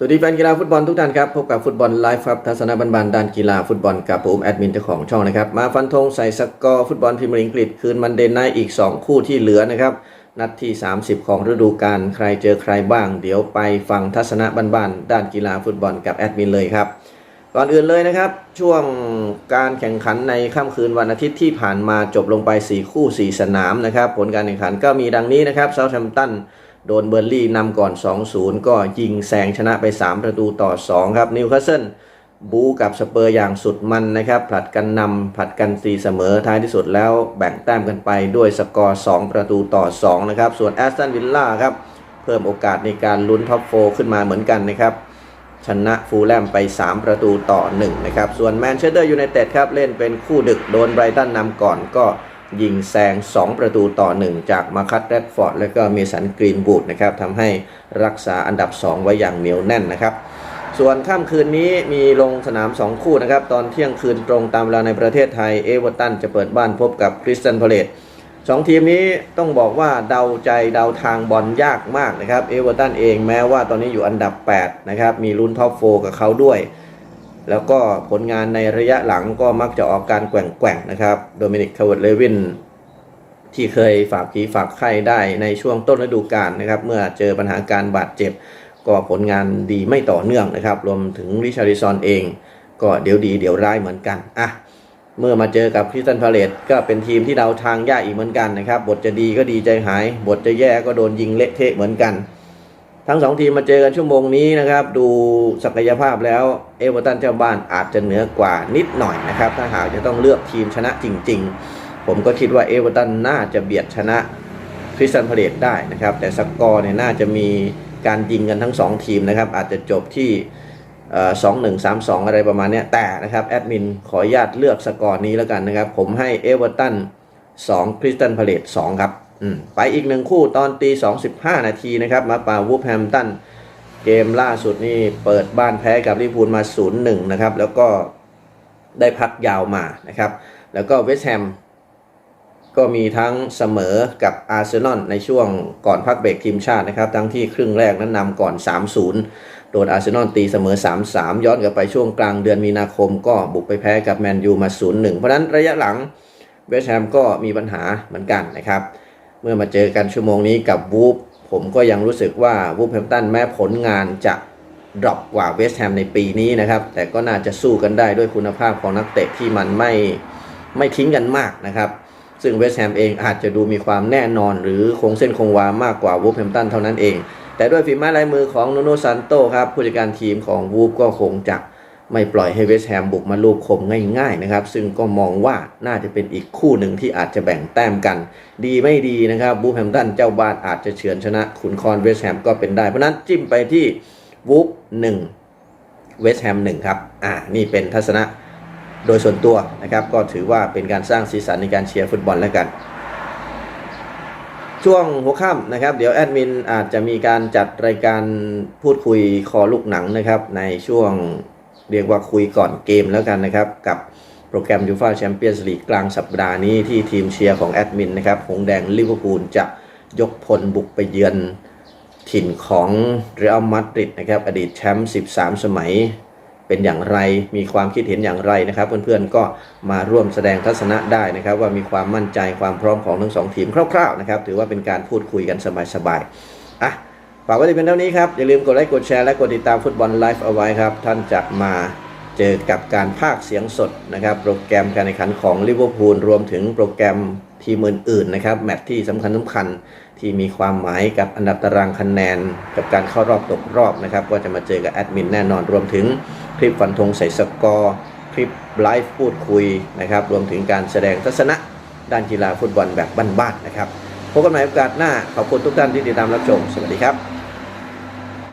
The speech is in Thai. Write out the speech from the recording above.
สวัสดีแฟนกีฬาฟุตบอลทุกท่านครับ พบกับฟุตบอลไลฟ์ครับทัศนบันๆด้านกีฬาฟุตบอลกับผมแอดมินเจ้าของช่องนะครับ มาฟันธงใส่สกอร์ฟุตบอลพรีเมียร์อังกฤษคืนมันเดนไนอีก 2 คู่ที่เหลือนะครับ นัดที่ 30 ของฤดูกาลใครเจอใครบ้าง เดี๋ยวไปฟังทัศนบันๆด้านกีฬาฟุตบอลกับแอดมินเลยครับก่อนอื่นเลยนะครับ ช่วงการแข่งขันในค่ำคืนวันอาทิตย์ที่ผ่านมาจบลงไป 4 คู่ 4 สนามนะครับ ผลการแข่งขันก็มีดังนี้นะครับเซาท์แฮมป์ตัน โดนเบอร์ลี่นำก่อน 2-0 ก็ยิงแซงชนะไป 3 ประตูต่อ 2 ครับนิวคาสเซิลบูกับสเปอร์อย่างสุดมันนะครับ ผลัดกันนำผลัดกันตีเสมอท้ายที่สุดแล้วแบ่งแต้มกันไปด้วยสกอร์ 2 ประตูต่อ 2 นะครับ ส่วนแอสตันวิลล่าครับ เพิ่มโอกาสในการลุ้นท็อปโฟขึ้นมาเหมือนกันนะครับ ชนะฟูลแลมไป 3 ประตูต่อ 1 นะครับ ส่วนแมนเชสเตอร์ยูไนเต็ดครับ เล่นเป็นคู่ดึกโดนไบรตันนำก่อนก็ ยิงแซง 2 ประตูต่อ 1 จากมาคัตแรดฟอร์ด และก็เมสันกรีนบูดนะครับทำให้รักษาอันดับ 2 ไว้อย่างเหนียวแน่นนะครับ ส่วนค่ำคืนนี้มีลงสนาม 2 คู่นะครับ ตอนเที่ยงคืนตรงตามเวลาในประเทศไทยเอเวอร์ตันจะเปิดบ้านพบกับคริสตันพาเลตสองทีมนี้ต้องบอกว่าเดาใจเดาทางบอลยากมากนะครับเอเวอร์ตันเองแม้ว่าตอนนี้อยู่อันดับ 8 นะครับ มีลุ้นท็อปโฟกับเขาด้วย แล้วก็ผลงานในระยะหลังก็มักจะออกการแกว่งๆนะครับ โดมินิกคาร์เวิร์ดเลวินที่เคยฝากผีฝากไข้ได้ในช่วงต้นฤดูกาลนะครับ เมื่อเจอปัญหาการบาดเจ็บ ก็ผลงานดีไม่ต่อเนื่องนะครับ รวมถึงริชาริซอนเอง ก็เดี๋ยวดีเดี๋ยวร้ายเหมือนกันอะเมื่อมาเจอกับคริสตันพาเลตก็เป็นทีมที่เดาทางยากอีกเหมือนกันนะครับ บทจะดีก็ดีใจหาย บทจะแย่ก็โดนยิงเละเทะเหมือนกัน ทั้งสองทีมมาเจอกันชั่วโมงนี้นะครับ ดูศักยภาพแล้วเอเวอร์ตันเจ้าบ้านอาจจะเหนือกว่านิดหน่อยนะครับ ถ้าหากจะต้องเลือกทีมชนะจริง ๆ ผมก็คิดว่าเอเวอร์ตันน่าจะเบียดชนะคริสตันพาเลตได้นะครับ แต่สกอร์เนี่ยน่าจะมีการยิงกันทั้ง 2 ทีมนะครับ อาจจะจบที่สองหนึ่งสามสองอะไรประมาณนี้แต่นะครับแอดมินขออนุญาตเลือกสกอร์นี้แล้วกันนะครับ ผมให้เอเวอร์ตัน2คริสตันพาเลต2ครับ ไปอีกหนึ่งคู่ตอนตี2.15นาทีนะครับ มาป่าวูฟแฮมตันเกมล่าสุดนี่เปิดบ้านแพ้กับลิพูลมา 0-1 นะครับ แล้วก็ได้พักยาวมานะครับ แล้วก็เวสแฮมก็มีทั้งเสมอกับอาร์เซนอลในช่วงก่อนพักเบรกทีมชาตินะครับ ทั้งที่ครึ่งแรกนั้นนำก่อน 3-0 โดนอาร์เซนอลตีเสมอ 3-3 ย้อนกลับไปช่วงกลางเดือนมีนาคมก็บุกไปแพ้กับแมนยูมา 0-1 เพราะนั้นระยะหลังเวสแฮมก็มีปัญหาเหมือนกันนะครับ เมื่อมาเจอกันชั่วโมงนี้กับวูฟผมก็ยังรู้สึกว่าวูฟแฮมตันแม้ผลงานจะดรอปกว่าเวสต์แฮมในปีนี้นะครับ แต่ก็น่าจะสู้กันได้ด้วยคุณภาพของนักเตะที่มันไม่ไม่ทิ้งกันมากนะครับ ซึ่งเวสต์แฮมเองอาจจะดูมีความแน่นอน หรือคงเส้นคงวามากกว่าวูฟแฮมตันเท่านั้นเอง แต่ด้วยฝีไม้ลายมือของโนโนซันโตครับผู้จัดการทีมของวูฟก็คงจะ ไม่ปล่อยให้เวสแฮมบุกมาลูกคมง่ายๆนะครับ ซึ่งก็มองว่าน่าจะเป็นอีกคู่หนึ่งที่อาจจะแบ่งแต้มกัน ดีไม่ดีนะครับวูฟแฮมตันเจ้าบ้านอาจจะเฉือนชนะขุนคอนเวสแฮมก็เป็นได้ เพราะนั้นจิ้มไปที่วูฟหนึ่งเวสแฮมหนึ่งครับ อ่า นี่เป็นทัศนะโดยส่วนตัวนะครับ ก็ถือว่าเป็นการสร้างสีสันในการเชียร์ฟุตบอลแล้วกัน ช่วงหัวค่ำนะครับ เดี๋ยวแอดมินอาจจะมีการจัดรายการพูดคุยคอลูกหนังนะครับ ในช่วง เรียกว่าคุยก่อนเกมแล้วกันนะครับ กับโปรแกรมยูฟ่าแชมเปี้ยนส์ลีกกลางสัปดาห์นี้ที่ทีมเชียร์ของแอดมินนะครับหงแดงลิเวอร์พูลจะยกพลบุกไปเยือนถิ่นของเรอัลมาดริดนะครับอดีตแชมป์13 สมัยเป็นอย่างไรมีความคิดเห็นอย่างไรนะครับ เพื่อนๆก็มาร่วมแสดงทัศนะได้นะครับ ว่ามีความมั่นใจความพร้อมของทั้งสองทีมคร่าวๆนะครับ ถือว่าเป็นการพูดคุยกันสบายๆอะ ฝากไว้เป็นเท่านี้ครับ อย่าลืมกดไลค์กดแชร์และกดติดตามฟุตบอลไลฟ์เอาไว้ครับ ท่านจะมาเจอกับการภาคเสียงสดนะครับ โปรแกรมการแข่งขันของลิเวอร์พูลรวมถึงโปรแกรมทีมอื่นๆนะครับ แมตช์ที่สำคัญสำคัญที่มีความหมายกับอันดับตารางคะแนน กับการเข้ารอบตกรอบนะครับ ก็จะมาเจอกับแอดมินแน่นอนรวมถึงคลิปฟันธงใส่สกอร์คลิปไลฟ์พูดคุยนะครับ รวมถึงการแสดงทัศนะด้านกีฬาฟุตบอลแบบบ้านๆนะครับพบกันใหม่โอกาสหน้าขอบคุณทุกท่านที่ติดตามรับชม สวัสดีครับ